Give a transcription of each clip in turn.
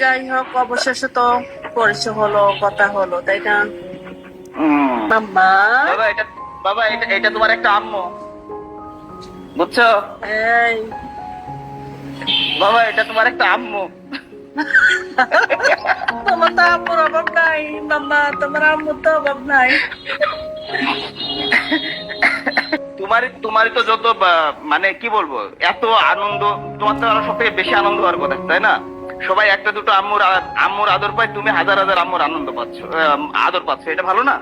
যাই হোক অবশেষে তো পরিচয় হলো কথা হলো তাই না? মাম্মা? বাবা এটা বাবা এটা এটা তোমার একটা আম্মু। বুঝছ? এই। বাবা এটা তোমার একটা আম্মু। তোমার তো আম্মুর অভাব নাই মাম্মা তোমার আম্মুর তো অভাব নাই। তোমার তোমারই তো যত মানে কি বলব এত আনন্দ তোমার তো আরও সব থেকে বেশি আনন্দ হওয়ার কথা তাই না? সবাই একটা দুটো আম্মুর আম্মুর আদর পায় তুমি হাজার হাজার আম্মুর আনন্দ পাচ্ছ আদর পাচ্ছ এটা ভালো না?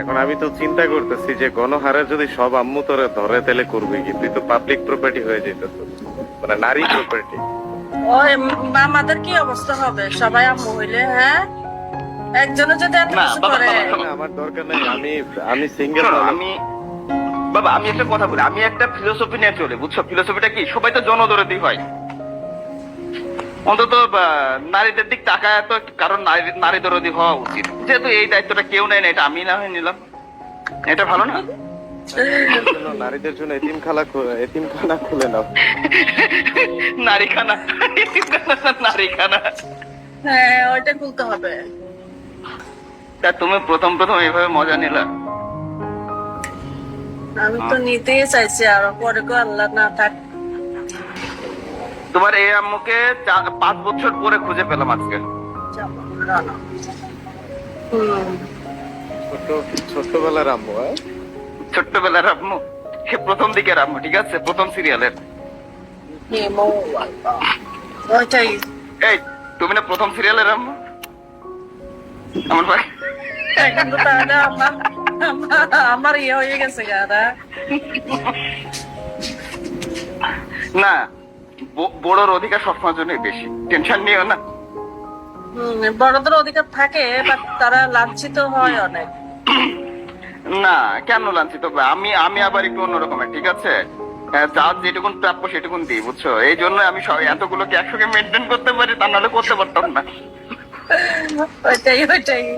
এখন আমি তো চিন্তা করতেছি যে গণহারে যদি সব আম্মু তোরে ধরে তাহলে করবে কি? তুই তো পাবলিক প্রপার্টি হয়ে যেত মানে নারী প্রপার্টি ওই আমাদের কি অবস্থা হবে? সবাই আম্মু হইলে হ্যাঁ? একজনে যদি এত কিছু করে। আমার দরকার নেই আমি আমি সিঙ্গেল আমি বাবা আমি একটা কথা বলি আমি একটা ফিলোসফি নিয়ে চলে বুঝছ? ফিলোসফিটা কি? সবাই তো জনদরদি হয়। অন্তত নারীদের দিক তাকায় তো কারণ নারী নারী দরদি হওয়া উচিত। যেহেতু এই দায়িত্বটা কেউ নেয় না এটা আমি না হয়ে নিলাম। এটা ভালো না? নারীদের জন্য এতিম খালা এতিম খানা খুলে নাও। নারী খানা নারী খানা হ্যাঁ ওইটা খুলতে হবে। তা তুমি প্রথম প্রথম এভাবে মজা নিলা। আমি তো নিতেই চাইছি আরও পরে গো আল্লাহ না থাক। তোমার এই আম্মুকে পাঁচ বছর পরে খুঁজে পেলাম আজকে। ছোটবেলার আম্মু হ্যাঁ? ছোট্টবেলার আম্মু। সে প্রথম দিকের আম্মু ঠিক আছে? প্রথম সিরিয়ালের এই তুমি না প্রথম সিরিয়ালের আম্মু? আমার ভাই। এখন তো তাহলে আমার আমার- ইয়ে হয়ে গেছে গাদা না বড়োর অধিকার সবসময়ের জন্য বেশি। টেনশন নিও না। বড়দের অধিকার থাকে বাট তারা লাঞ্ছিত হয় অনেক। না কেন লাঞ্ছিত? আমি আমি আবার একটু অন্যরকমের ঠিক আছে? হ্যাঁ, যার যেটুকুন প্রাপ্য সেটুকুন দিই বুঝছ? এই জন্য আমি সব এতগুলোকে একসঙ্গে মেনটেন করতে পারি তা নাহলে করতে পারতাম না। ওইটাই ওইটাই।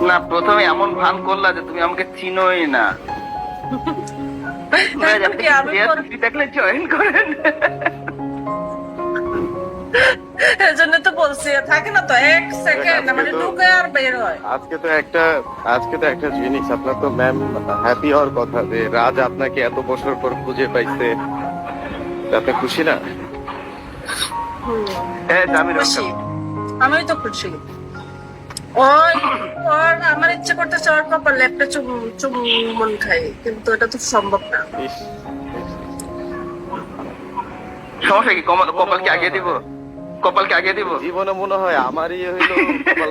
না প্রথমে এমন ভান করলা যে তুমি আমাকে চিনোই না। এখন কি আমি কোন- দেখলে জয়েন করেন? এজন্য তো বলছি থাকে না তো এক সেকেন্ড মানে ঢুকে আর বের হয়। আজকে তো একটা আজকে তো একটা জিনিস আপনার তো ম্যাম হ্যাপি হওয়ার কথা যে রাজ আপনাকে এত বছর পর খুঁজে পাইছে। আপনি খুশি না? হ্যাঁ আমি তো খুশি। ওই ইচ্ছে করতেছে ওর কপালে একটা চুম চুমন খাই কিন্তু এটা তো সম্ভব না। সমস্যা কি? কপালকে আগে দিব? কপালকে আগে দিব? জীবনে মনে হয় আমারই হইল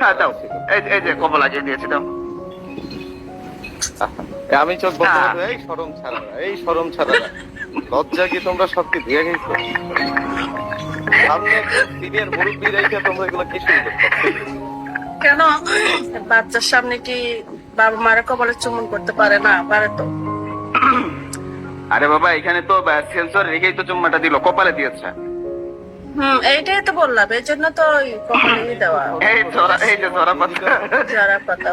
হ্যাঁ, দাও। এই এই যে কপাল আগে দিয়েছি দাও। আমি চোখ বন্ধ হ্যাঁ। করে, এই সরম ছাড়া এই সরম ছাড়া লজ্জা কি তোমরা সবকে দিয়ে গেছো? সামনে সিনিয়র মুরব্বী রেখে তোমরা এগুলো কি শুরু করছ কেন? বাচ্চার সামনে কি বাবা মারা কপালে চুমন করতে পারে না? পারে তো। আরে বাবা এখানে তো সেন্সর রেখেই তো চুম্মাটা দিল কপালে দিয়েছে। হম এইটাই তো বললাম এই জন্য তো কপালে দেওয়া এই ধরা এই যে ধরা পাতা। যারা পাতা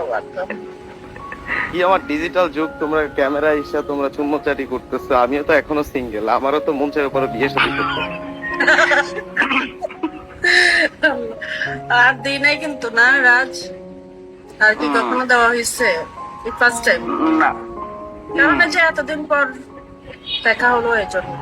কি আমার ডিজিটাল যুগ তোমরা ক্যামেরা হিসেবে তোমরা চুম্বচাটি করতেছো আমিও তো এখনও সিঙ্গেল আমারও তো মন পরে বিয়ে শাদী করতে আর দিই নাই কিন্তু না রাজ? আর কি কখনো দেওয়া হয়েছে? ফার্স্ট টাইম না। কারণ যে এতদিন পর দেখা হলো এই জন্য